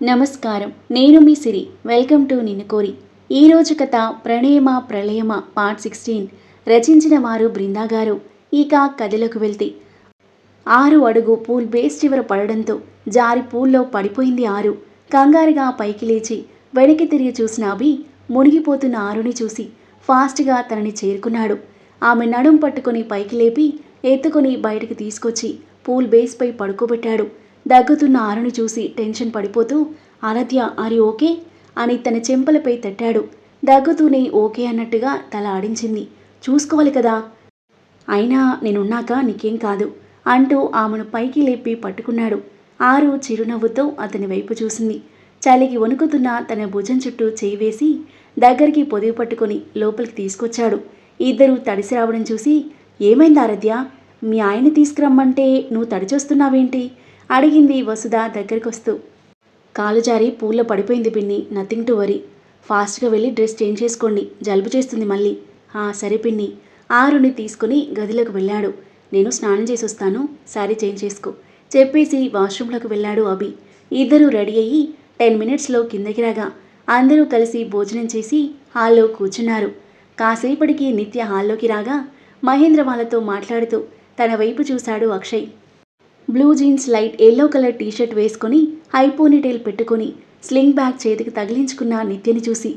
నమస్కారం. నేను మీ సిరి. Welcome to నిన్ను కోరి. ఈరోజు కథ ప్రణయమ ప్రళయమ పార్ట్ సిక్స్టీన్. రచించిన వారు బృందా గారు. ఇక కథలోకి వెళ్తే. ఆరు అడుగు పూల్ బేస్ చివర పడడంతో జారి పూల్లో పడిపోయింది ఆరు. కంగారుగా పైకి లేచి వెనక్కి తిరిగి చూసిన అభి మునిగిపోతున్న ఆరుని చూసి ఫాస్ట్గా తనని చేరుకున్నాడు. ఆమె నడుం పట్టుకొని పైకి లేపి ఎత్తుకొని బయటకు తీసుకొచ్చి పూల్ బేస్పై పడుకోబెట్టాడు. దగ్గుతున్న ఆరుని చూసి టెన్షన్ పడిపోతూ అనత్య ఆరి ఓకే? అని తన చెంపలపై తట్టాడు. దగ్గుతూనే ఓకే అన్నట్టుగా తల ఆడించింది. చూసుకోవాలి కదా. అయినా నేనున్నాక నీకేం కాదు అంటూ ఆమెను పైకి లేపి పట్టుకున్నాడు. ఆరు చిరునవ్వుతో అతని వైపు చూసింది. చలికి వణుకుతున్న తన భుజం చుట్టూ చేయి వేసి దగ్గరికి పొదివి పట్టుకొని లోపలికి తీసుకొచ్చాడు. ఇద్దరూ తడిసి రావడం చూసి ఏమైంది ఆరధ్య? మీ ఆయన తీసుకురమ్మంటే నువ్వు తడిచొస్తున్నావేంటి? అడిగింది వసుధ దగ్గరికొస్తూ. కాలు జారి పూల్లో పడిపోయింది పిన్ని నథింగ్ టు వరీ. ఫాస్ట్గా వెళ్ళి డ్రెస్ చేంజ్ చేసుకోండి జలుబు చేస్తుంది మళ్ళీ. ఆ సరే పిన్ని. ఆరుని తీసుకుని గదిలోకి వెళ్ళాడు. నేను స్నానం చేసి వస్తాను శారీ చేంజ్ చేసుకో. చెప్పేసి వాష్రూమ్లోకి వెళ్ళాడు అభి. ఇద్దరూ రెడీ అయ్యి టెన్ మినిట్స్లో కిందకి రాగా అందరూ కలిసి భోజనం చేసి హాల్లో కూర్చున్నారు. కాసేపటికి నిత్య హాల్లోకి రాగా మహేంద్ర వాళ్ళతో మాట్లాడుతూ తన వైపు చూశాడు Akshay. Blue jeans light yellow colour T shirt వేసుకొని హై పోనీటైల్ పెట్టుకొని స్లింగ్ బ్యాగ్ చేతికి తగిలించుకున్న నిత్యని చూసి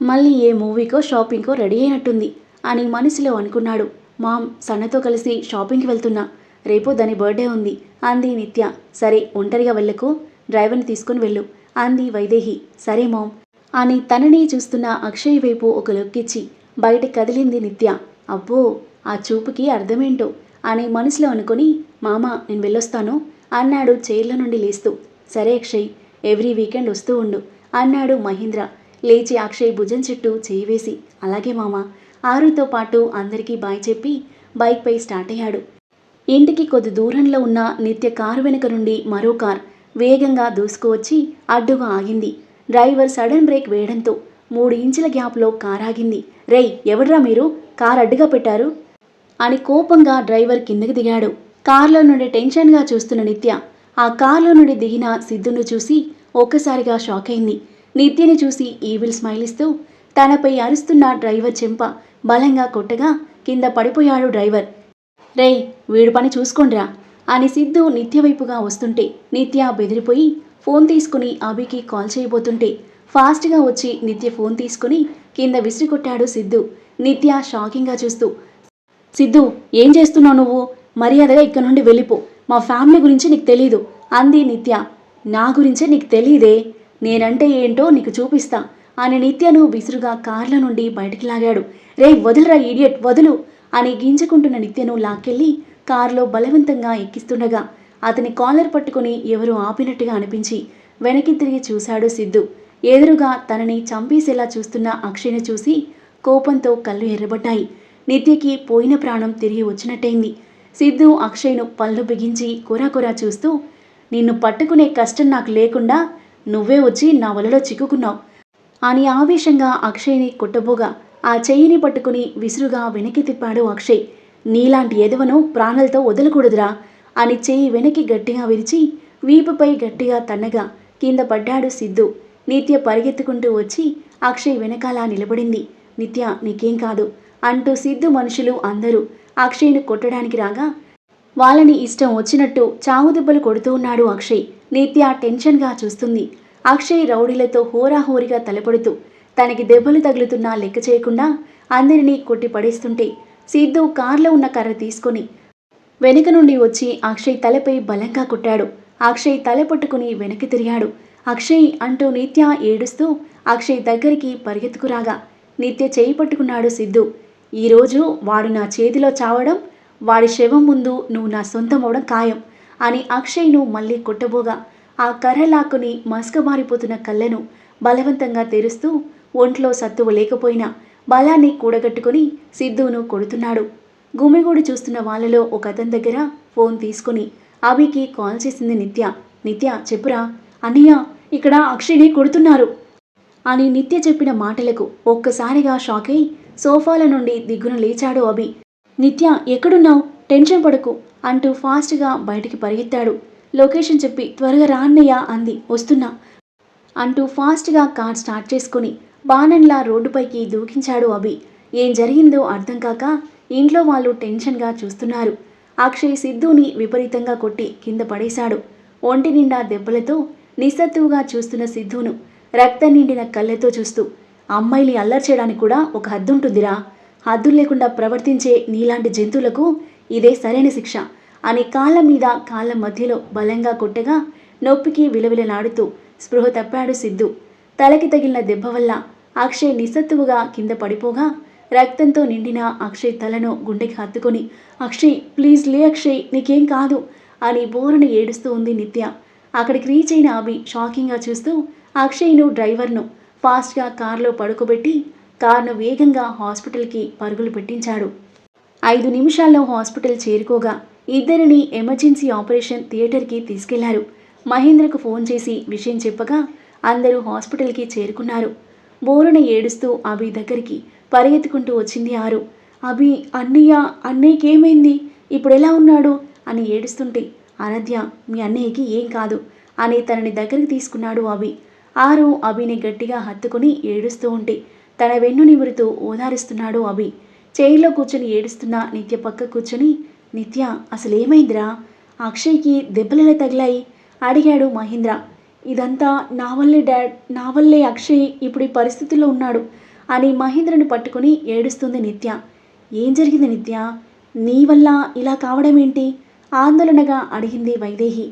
మళ్ళీ ఏ మూవీకో షాపింగ్కో రెడీ అయినట్టుంది అని మనసులో అనుకున్నాడు. మామ్ సన్నతో కలిసి షాపింగ్కి వెళ్తున్నా. రేపు దాని బర్త్డే ఉంది అంది నిత్య. సరే ఒంటరిగా వెళ్ళకు. డ్రైవర్ని తీసుకుని వెళ్ళు అంది వైదేహి. సరే మామ్ అని తనని చూస్తున్న అక్షయ్ వైపు ఒక లుక్ ఇచ్చి బయట కదిలింది నిత్య. అబ్బో ఆ చూపుకి అర్థమేంటో అని మనసులో అనుకుని మామ నేను వెళ్ళొస్తాను అన్నాడు చైర్ల నుండి లేస్తూ. సరే అక్షయ్ ఎవ్రీ వీకెండ్ వస్తూ ఉండు అన్నాడు మహీంద్ర. లేచి అక్షయ్ భుజం చుట్టూ చేయి వేసి అలాగే మామ ఆరుతో పాటు అందరికీ బాయ్ చెప్పి బైక్పై స్టార్ట్ అయ్యాడు. ఇంటికి కొద్ది దూరంలో ఉన్న నిత్య కారు వెనుక నుండి మరో కార్ వేగంగా దూసుకువచ్చి అడ్డుగా ఆగింది. డ్రైవర్ సడన్ బ్రేక్ వేయడంతో మూడు ఇంచుల గ్యాప్లో కార్ ఆగింది. రేయ్ ఎవడ్రా మీరు? కార్ అడ్డుగా పెట్టారు? అని కోపంగా డ్రైవర్ కిందకి దిగాడు. కార్లో నుండి టెన్షన్గా చూస్తున్న నిత్య ఆ కార్లో నుండి దిగిన సిద్ధును చూసి ఒక్కసారిగా షాక్ అయింది. నిత్యని చూసి ఈవిల్ స్మైల్ ఇస్తూ తనపై అరుస్తున్న డ్రైవర్ చెంప బలంగా కొట్టగా కింద పడిపోయాడు డ్రైవర్. రేయ్ వీడు పని చూసుకోండిరా అని సిద్ధు నిత్య వైపుగా వస్తుంటే నిత్య బెదిరిపోయి ఫోన్ తీసుకుని అభికి కాల్ చేయబోతుంటే ఫాస్ట్గా వచ్చి నిత్య ఫోన్ తీసుకుని కింద విసిరికొట్టాడు సిద్ధు. నిత్య షాకింగ్గా చూస్తూ సిద్ధు ఏం చేస్తున్నావు నువ్వు? మర్యాదగా ఇక్కడ నుండి వెళ్ళిపో. మా ఫ్యామిలీ గురించి నీకు తెలీదు. అంది నిత్య. నా గురించే నీకు తెలీదే? నేనంటే ఏంటో నీకు చూపిస్తా. అని నిత్యను విసురుగా కార్ల నుండి బయటికి లాగాడు. రే వదులురా ఈడియట్ వదులు! అని గింజుకుంటున్న నిత్యను లాక్కెళ్ళి కారులో బలవంతంగా ఎక్కిస్తుండగా అతని కాలర్ పట్టుకుని ఎవరో ఆపినట్టుగా అనిపించి వెనక్కి తిరిగి చూశాడు సిద్ధు. ఎదురుగా తనని చంపేసేలా చూస్తున్న అక్షయ్ని చూసి కోపంతో కళ్ళు ఎర్రబడ్డాయి. నిత్యకి పోయిన ప్రాణం తిరిగి వచ్చినట్టయింది. సిద్ధు అక్షయ్ను పళ్ళు బిగించి కూరాకూరా చూస్తూ నిన్ను పట్టుకునే కష్టం నాకు లేకుండా నువ్వే వచ్చి నా వలలో చిక్కుకున్నావు అని ఆవేశంగా అక్షయ్ని కొట్టబోగా ఆ చెయ్యిని పట్టుకుని విసురుగా వెనక్కి తిప్పాడు అక్షయ్. నీలాంటి ఎదవను ప్రాణాలతో వదలకూడదురా అని చెయ్యి వెనక్కి గట్టిగా విరిచి వీపుపై గట్టిగా తన్నగా కింద పడ్డాడు సిద్ధు. నిత్య పరిగెత్తుకుంటూ వచ్చి అక్షయ్ వెనకాల నిలబడింది. నిత్య నీకేం కాదు అంటూ సిద్ధు మనుషులు అందరూ అక్షయ్ను కొట్టడానికి రాగా వాళ్ళని ఇష్టం వచ్చినట్టు చావుదెబ్బలు కొడుతూ ఉన్నాడు అక్షయ్. నిత్య టెన్షన్గా చూస్తుంది. అక్షయ్ రౌడీలతో హోరాహోరీగా తలపడుతూ తనకి దెబ్బలు తగులుతున్నా లెక్క చేయకుండా అందరినీ కొట్టి పడేస్తుంటే సిద్ధు కార్లో ఉన్న కర్ర తీసుకొని వెనుక నుండి వచ్చి అక్షయ్ తలపై బలంగా కొట్టాడు. అక్షయ్ తల పట్టుకుని వెనక్కి తిరిగాడు. అక్షయ్ అంటూ నిత్య ఏడుస్తూ అక్షయ్ దగ్గరికి పరిగెత్తుకురాగా నిత్య చేయి పట్టుకున్నాడు సిద్ధు. ఈరోజు వాడు నా చేతిలో చావడం వాడి శవం ముందు నువ్వు నా సొంతమవడం ఖాయం అని అక్షయ్ను మళ్ళీ కొట్టబోగా ఆ కర్రలాకుని మసకమారిపోతున్న కళ్ళను బలవంతంగా తెరుస్తూ ఒంట్లో సత్తువ లేకపోయినా బలాన్ని కూడగట్టుకుని సిద్ధును కొడుతున్నాడు. గుమిగూడి చూస్తున్న వాళ్ళలో ఒక అతని దగ్గర ఫోన్ తీసుకుని అభికి కాల్ చేసింది నిత్య. నిత్య చెప్పురా అన్నయ్య ఇక్కడ అక్షయ్ని కొడుతున్నారు అని నిత్య చెప్పిన మాటలకు ఒక్కసారిగా షాక్ అయి సోఫాల నుండి దిగ్గున లేచాడు అభి. నిత్య ఎక్కడున్నావు? టెన్షన్ పడకు అంటూ ఫాస్ట్గా బయటికి పరిగెత్తాడు. లొకేషన్ చెప్పి త్వరగా రాన్నయ్య అంది. వస్తున్నా అంటూ ఫాస్ట్గా కార్ స్టార్ట్ చేసుకుని బాణంలా రోడ్డుపైకి దూకించాడు అభి. ఏం జరిగిందో అర్థం కాక ఇంట్లో వాళ్ళు టెన్షన్గా చూస్తున్నారు. అక్షయ్ సిద్ధుని విపరీతంగా కొట్టి కింద పడేశాడు. ఒంటి నిండా దెబ్బలతో నిస్సత్తువుగా చూస్తున్న సిద్ధును రక్తం నిండిన కళ్ళతో చూస్తూ అమ్మాయిని అల్లరి చేయడానికి కూడా ఒక హద్దు ఉంటుందిరా హద్దులు లేకుండా ప్రవర్తించే నీలాంటి జంతువులకు ఇదే సరైన శిక్ష అని కాళ్ళ మీద కాళ్ళ మధ్యలో బలంగా కొట్టగా నొప్పికి విలవిలలాడుతూ స్పృహ తప్పాడు సిద్ధు. తలకి తగిలిన దెబ్బ వల్ల అక్షయ్ నిస్సత్తువుగా కింద పడిపోగా రక్తంతో నిండిన అక్షయ్ తలను గుండెకి హత్తుకొని అక్షయ్ ప్లీజ్ లే అక్షయ్ నీకేం కాదు అని బోరును ఏడుస్తూ ఉంది నిత్య. అక్కడికి రీచ్ అయిన అభి షాకింగ్గా చూస్తూ అక్షయ్ను డ్రైవర్ను ఫాస్ట్గా కారులో పడుకోబెట్టి కారును వేగంగా హాస్పిటల్కి పరుగులు పెట్టించాడు. ఐదు నిమిషాల్లో హాస్పిటల్ చేరుకోగా ఇద్దరిని ఎమర్జెన్సీ ఆపరేషన్ థియేటర్కి తీసుకెళ్ళారు. మహేంద్రకు ఫోన్ చేసి విషయం చెప్పగా అందరూ హాస్పిటల్కి చేరుకున్నారు. బోరున ఏడుస్తూ అభి దగ్గరికి పరిగెత్తుకుంటూ వచ్చింది ఆరు. అభి అన్నయ్య అన్నయ్యకేమైంది? ఇప్పుడెలా ఉన్నాడు? అని ఏడుస్తుంటే అనద్య మీ అన్నయ్యకి ఏం కాదు అని తనని దగ్గరికి తీసుకున్నాడు అభి. ఆరు అభిని గట్టిగా హత్తుకుని ఏడుస్తూ ఉంటే తన వెన్ను నిమురుతూ ఓదారుస్తున్నాడు అభి. చైర్లో కూర్చొని ఏడుస్తున్న నిత్య పక్క కూర్చొని నిత్య అసలేమైందిరా? అక్షయ్కి దెబ్బలెలా తగిలాయి? అడిగాడు మహేంద్ర. ఇదంతా నా వల్లే డాడ్ నా వల్లే అక్షయ్ ఇప్పుడు ఈ పరిస్థితుల్లో ఉన్నాడు అని మహేంద్రని పట్టుకొని ఏడుస్తుంది నిత్య. ఏం జరిగింది నిత్య? నీ వల్ల ఇలా కావడం ఏంటి? ఆందోళనగా అడిగింది వైదేహి.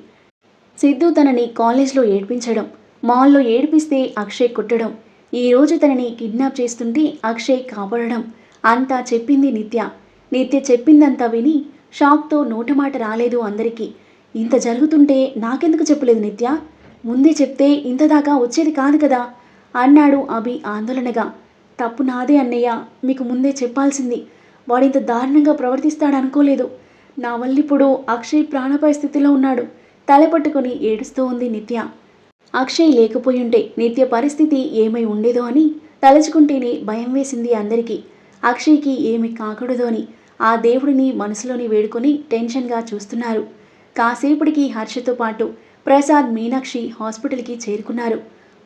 సిద్ధు తనని కాలేజ్లో ఏడ్పించడం మాల్లో ఏడిపిస్తే అక్షయ్ కొట్టడం. ఈరోజు తనని కిడ్నాప్ చేస్తుంటే అక్షయ్ కాపాడడం. అంతా చెప్పింది నిత్య. నిత్య చెప్పిందంతా విని షాక్తో నోటమాట రాలేదు అందరికీ. ఇంత జరుగుతుంటే నాకెందుకు చెప్పలేదు నిత్య? ముందే చెప్తే ఇంత దాకా వచ్చేది కాదు కదా? అన్నాడు అభి ఆందోళనగా. తప్పు నాదే అన్నయ్య. మీకు ముందే చెప్పాల్సింది. వాడింత దారుణంగా ప్రవర్తిస్తాడనుకోలేదు. నా వల్ల ఇప్పుడు అక్షయ్ ప్రాణపాయ స్థితిలో ఉన్నాడు. తలపట్టుకొని ఏడుస్తూ ఉంది నిత్య. అక్షయ్ లేకపోయుంటే నిత్య పరిస్థితి ఏమై ఉండేదో అని తలుచుకుంటేనే భయం వేసింది అందరికీ. అక్షయ్కి ఏమి కాకూడదో అని ఆ దేవుడిని మనసులోని వేడుకొని టెన్షన్గా చూస్తున్నారు. కాసేపటికి హర్షతో పాటు ప్రసాద్ మీనాక్షి హాస్పిటల్కి చేరుకున్నారు.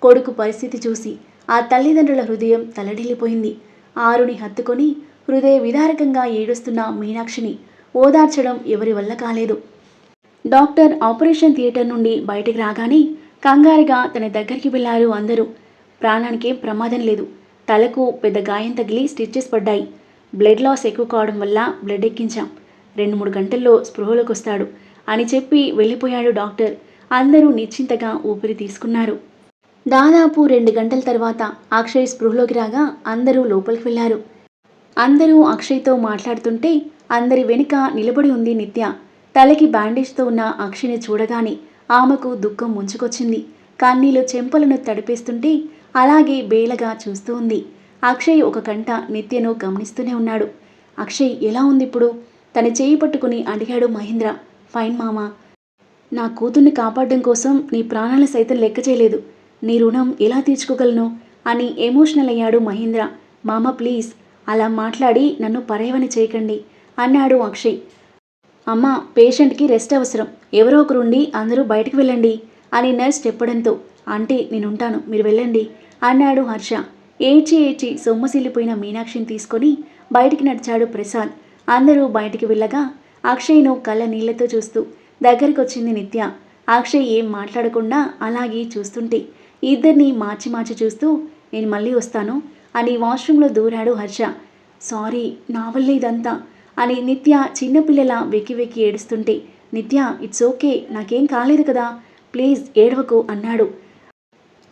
కొడుకు పరిస్థితి చూసి ఆ తల్లిదండ్రుల హృదయం తలడిల్లిపోయింది. ఆరుని హత్తుకొని హృదయ విదారకంగా ఏడుస్తున్న మీనాక్షిని ఓదార్చడం ఎవరి వల్ల కాలేదు. డాక్టర్ ఆపరేషన్ థియేటర్ నుండి బయటికి రాగానే కంగారుగా తన దగ్గరికి వెళ్ళారు అందరూ. ప్రాణానికేం ప్రమాదం లేదు. తలకు పెద్ద గాయం తగిలి స్టిచ్చెస్ పడ్డాయి. బ్లడ్ లాస్ ఎక్కువ కావడం వల్ల బ్లడ్ ఎక్కించాం. రెండు మూడు గంటల్లో స్పృహలోకి వస్తాడు అని చెప్పి వెళ్ళిపోయాడు డాక్టర్. అందరూ నిశ్చింతగా ఊపిరి తీసుకున్నారు. దాదాపు రెండు గంటల తర్వాత అక్షయ్ స్పృహలోకి రాగా అందరూ లోపలికి వెళ్ళారు అందరూ అక్షయ్తో మాట్లాడుతుంటే అందరి వెనుక నిలబడి ఉంది నిత్య. తలకి బ్యాండేజ్తో ఉన్న అక్షయ్ని చూడగానే ఆమెకు దుఃఖం ముంచుకొచ్చింది. కన్నీలు చెంపలను తడిపేస్తుంటే అలాగే బేలగా చూస్తూ ఉంది. అక్షయ్ ఒక కంట నిత్యను గమనిస్తూనే ఉన్నాడు. అక్షయ్ ఎలా ఉంది ఇప్పుడు తన చేయి పట్టుకుని అడిగాడు మహేంద్ర. ఫైన్ మామా. నా కూతుర్ని కాపాడడం కోసం నీ ప్రాణాలు సైతం లెక్క చేయలేదు. నీ రుణం ఎలా తీర్చుకోగలను? అని ఎమోషనల్ అయ్యాడు మహేంద్ర. మామ ప్లీజ్ అలా మాట్లాడి నన్ను పరేవని చేయకండి అన్నాడు అక్షయ్. అమ్మ పేషెంట్కి రెస్ట్ అవసరం. ఎవరో ఒకరుండి అందరూ బయటికి వెళ్ళండి అని నర్స్ చెప్పడంతో అంటే నేనుంటాను మీరు వెళ్ళండి అన్నాడు హర్ష. ఏడ్చి ఏడ్చి సొమ్మసిల్లిపోయిన మీనాక్షిని తీసుకొని బయటికి నడిచాడు ప్రసాద్. అందరూ బయటికి వెళ్ళగా అక్షయ్ను కళ్ళ నీళ్ళతో చూస్తూ దగ్గరికొచ్చింది నిత్య. అక్షయ్ ఏం మాట్లాడకుండా అలాగే చూస్తుంటే ఇద్దరిని మార్చి మార్చి చూస్తూ నేను మళ్ళీ వస్తాను అని వాష్రూమ్లో దూరాడు హర్ష. సారీ నా వల్లే ఇదంతా. అని నిత్య చిన్నపిల్లల వెక్కి వెక్కి ఏడుస్తుంటే నిత్య ఇట్స్ ఓకే నాకేం కాలేదు కదా ప్లీజ్ ఏడవకు అన్నాడు.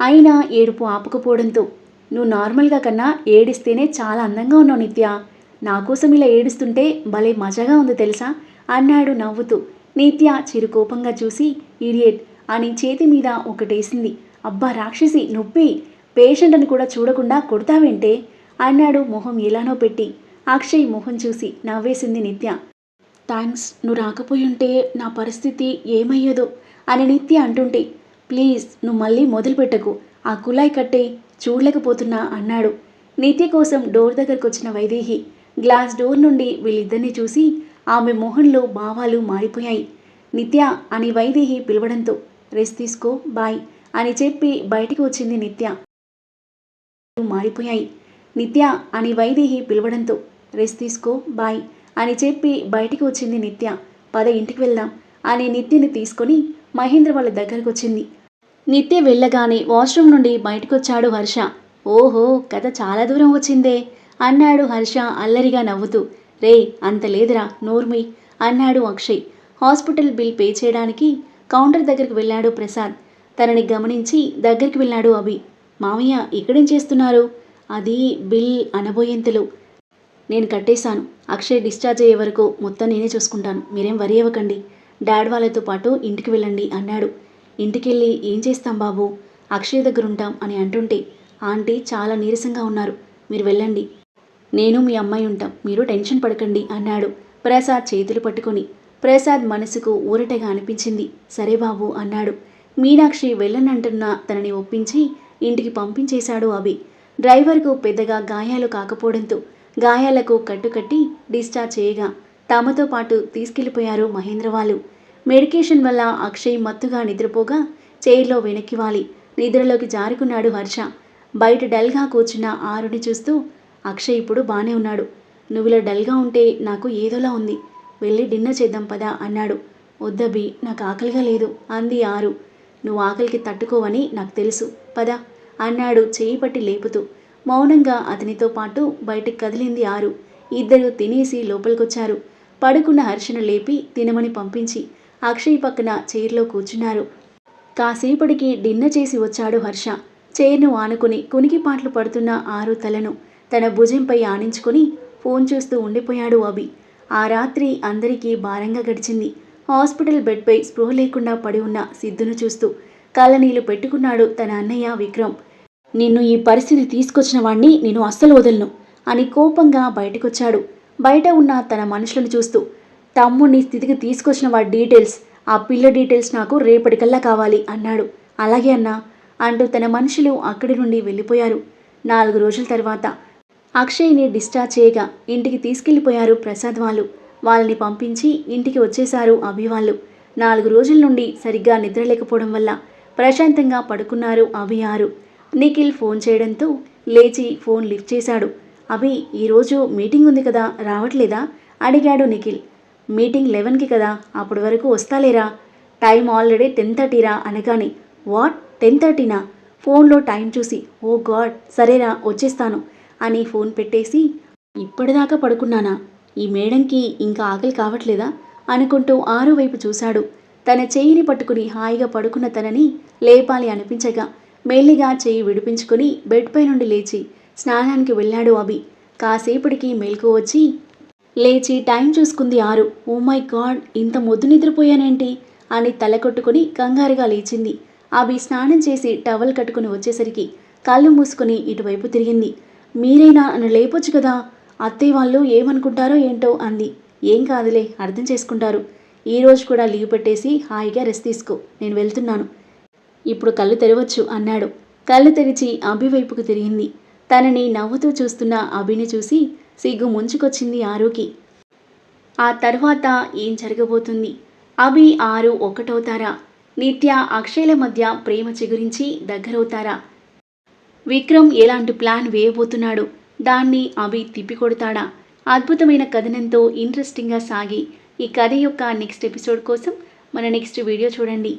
అయినా ఏడుపు ఆపకపోవడంతో నువ్వు నార్మల్గా కన్నా ఏడిస్తేనే చాలా అందంగా ఉన్నావు నిత్య. నా కోసం ఇలా ఏడుస్తుంటే భలే మజాగా ఉంది తెలుసా? అన్నాడు నవ్వుతూ. నిత్య చిరుకోపంగా చూసి ఇడియట్ అని చేతి మీద ఒకటేసింది. అబ్బా రాక్షసి నొప్పి. పేషెంట్ అని కూడా చూడకుండా కొడతావేంటే? అన్నాడు మొహం ఎలానో పెట్టి. అక్షయ్ మొహం చూసి నవ్వేసింది నిత్య. థ్యాంక్స్ నువ్వు రాకపోయుంటే నా పరిస్థితి ఏమయ్యేదో అని నిత్య అంటుంటే ప్లీజ్ నువ్వు మళ్ళీ మొదలుపెట్టకు ఆ కులాయి కట్టే చూడలేకపోతున్నా అన్నాడు. నిత్య కోసం డోర్ దగ్గరకు వచ్చిన వైదేహి గ్లాస్ డోర్ నుండి వీళ్ళిద్దరిని చూసి ఆమె మొహంలో భావాలు మారిపోయాయి. నిత్య అని వైదేహి పిలవడంతో రెస్ట్ తీసుకో బాయ్ అని చెప్పి బయటికి వచ్చింది నిత్య. మారిపోయాయి. నిత్య అని వైదేహి పిలవడంతో రెస్ట్ తీసుకో బాయ్ అని చెప్పి బయటికి వచ్చింది నిత్య. పద ఇంటికి వెళ్దాం అని నిత్యని తీసుకొని మహేంద్ర వాళ్ళ దగ్గరకు వచ్చింది. నిత్య వెళ్ళగానే వాష్రూమ్ నుండి బయటకొచ్చాడు హర్ష. ఓహో కథ చాలా దూరం వచ్చిందే అన్నాడు హర్ష అల్లరిగా నవ్వుతూ. రే అంత లేదురా నోర్మి అన్నాడు అక్షయ్. హాస్పిటల్ బిల్ పే చేయడానికి కౌంటర్ దగ్గరికి వెళ్ళాడు ప్రసాద్. తనని గమనించి దగ్గరికి వెళ్ళాడు అభి. మామయ్య ఇక్కడేం చేస్తున్నారు? అది బిల్ అనబోయేంతలో. నేను కట్టేశాను. అక్షయ్ డిశ్చార్జ్ అయ్యే వరకు మొత్తం నేనే చూసుకుంటాను. మీరేం వరి అవ్వకండి. డాడ్ వాళ్ళతో పాటు ఇంటికి వెళ్ళండి అన్నాడు. ఇంటికెళ్ళి ఏం చేస్తాం బాబు? అక్షయ్ దగ్గర ఉంటాం అని అంటుంటే ఆంటీ చాలా నీరసంగా ఉన్నారు. మీరు వెళ్ళండి. నేను మీ అమ్మాయి ఉంటాం. మీరు టెన్షన్ పడకండి అన్నాడు. ప్రసాద్ చేతులు పట్టుకొని. ప్రసాద్ మనసుకు ఊరటగా అనిపించింది. సరే బాబు అన్నాడు. మీనాక్షి వెళ్ళనంటున్న తనని ఒప్పించి ఇంటికి పంపించేశాడు అభి. డ్రైవర్కు పెద్దగా గాయాలు కాకపోవడంతో గాయాలకు కట్టుకట్టి డిశ్చార్జ్ చేయగా తమతో పాటు తీసుకెళ్ళిపోయారు మహేంద్ర వాళ్ళు. మెడికేషన్ వల్ల అక్షయ్ మత్తుగా నిద్రపోగా చైర్లో వెనక్కి వాలి. నిద్రలోకి జారుకున్నాడు హర్ష. బయట డల్గా కూర్చున్న ఆరుని చూస్తూ అక్షయ్ ఇప్పుడు బానే ఉన్నాడు. నువ్వులా డల్గా ఉంటే నాకు ఏదోలా ఉంది. వెళ్ళి డిన్నర్ చేద్దాం పదా అన్నాడు. వద్దబి నాకు ఆకలిగా లేదు అంది ఆరు. నువ్వు ఆకలికి తట్టుకోవని నాకు తెలుసు. పద అన్నాడు చేయి పట్టి లేపుతూ. మౌనంగా అతనితో పాటు బయటికి కదిలింది ఆరు. ఇద్దరు తినేసి లోపలికొచ్చారు. పడుకున్న హర్షను లేపి తినమని పంపించి అక్షయ్ పక్కన చైర్లో కూర్చున్నారు. కాసేపటికి డిన్నర్ చేసి వచ్చాడు హర్ష. చైర్ను ఆనుకుని కునికిపాట్లు పడుతున్న ఆరు తలను తన భుజంపై ఆనించుకుని ఫోన్ చూస్తూ ఉండిపోయాడు అభి. ఆ రాత్రి అందరికీ భారంగా గడిచింది. హాస్పిటల్ బెడ్పై స్పృహ లేకుండా పడి ఉన్న సిద్ధును చూస్తూ కళ్ళనీళ్ళు పెట్టుకున్నాడు తన అన్నయ్య విక్రమ్. నిన్ను ఈ పరిస్థితి తీసుకొచ్చిన వాణ్ణి నేను అస్సలు వదలను అని కోపంగా బయటకొచ్చాడు. బయట ఉన్న తన మనుషులను చూస్తూ తమ్ముడిని స్థితికి తీసుకొచ్చిన వాడి డీటెయిల్స్ ఆ పిల్ల డీటెయిల్స్ నాకు రేపటికల్లా కావాలి అన్నాడు. అలాగే అన్నా అంటూ తన మనుషులు అక్కడి నుండి వెళ్ళిపోయారు. నాలుగు రోజుల తర్వాత అక్షయ్ని డిశ్చార్జ్ చేయగా ఇంటికి తీసుకెళ్ళిపోయారు ప్రసాద్ వాళ్ళు. వాళ్ళని పంపించి ఇంటికి వచ్చేశారు అభి వాళ్ళు. నాలుగు రోజుల నుండి సరిగ్గా నిద్రలేకపోవడం వల్ల ప్రశాంతంగా పడుకున్నారు అభి ఆరు. నిఖిల్ ఫోన్ చేయడంతో లేచి ఫోన్ లిఫ్ట్ చేశాడు. అభి ఈరోజు మీటింగ్ ఉంది కదా రావట్లేదా? అడిగాడు నిఖిల్. మీటింగ్ లెవెన్కి కదా అప్పటి వరకు వస్తాలేరా? టైం ఆల్రెడీ టెన్ థర్టీరా అనగానే వాట్? టెన్ థర్టీనా ఫోన్లో టైం చూసి ఓ గాడ్ సరేరా వచ్చేస్తాను అని ఫోన్ పెట్టేసి ఇప్పటిదాకా పడుకున్నానా? ఈ మేడంకి ఇంకా ఆకలి కావట్లేదా? అనుకుంటూ ఆరు వైపు చూశాడు. తన చేయిని పట్టుకుని హాయిగా పడుకున్న తనని లేపాలి అనిపించగా మెల్లిగా చేయి విడిపించుకుని బెడ్పై నుండి లేచి స్నానానికి వెళ్ళాడు అభి. కాసేపటికి మేల్కు వచ్చి లేచి టైం చూసుకుంది ఆరు. ఓ మై గాడ్ ఇంత మొద్దు నిద్రపోయానేంటి? అని తల కొట్టుకుని కంగారుగా లేచింది. అభి స్నానం చేసి టవల్ కట్టుకుని వచ్చేసరికి కళ్ళు మూసుకుని ఇటువైపు తిరిగింది. మీరైనా? నన్ను లేపొచ్చు కదా? అత్తయ్య వాళ్ళు ఏమనుకుంటారో ఏంటో అంది. ఏం కాదులే అర్థం చేసుకుంటారు. ఈరోజు కూడా లీవ్ పెట్టేసి హాయిగా రెస్ట్ తీసుకో. నేను వెళ్తున్నాను. ఇప్పుడు కళ్ళు తెరవచ్చు అన్నాడు. కళ్ళు తెరిచి అభి వైపుకు తిరిగింది. తనని నవ్వుతూ చూస్తున్న అభిని చూసి సిగ్గు ముంచుకొచ్చింది ఆరుకి. ఆ తర్వాత ఏం జరగబోతుంది? అభి ఆరు ఒకటవుతారా? నిత్య అక్షయ్ల మధ్య ప్రేమ చిగురించి దగ్గరవుతారా? విక్రమ్ ఎలాంటి ప్లాన్ వేయబోతున్నాడు? దాన్ని అభి తిప్పికొడతాడా? అద్భుతమైన కథనంతో ఇంట్రెస్టింగ్గా సాగి ఈ కథ యొక్క నెక్స్ట్ ఎపిసోడ్ కోసం మన నెక్స్ట్ వీడియో చూడండి.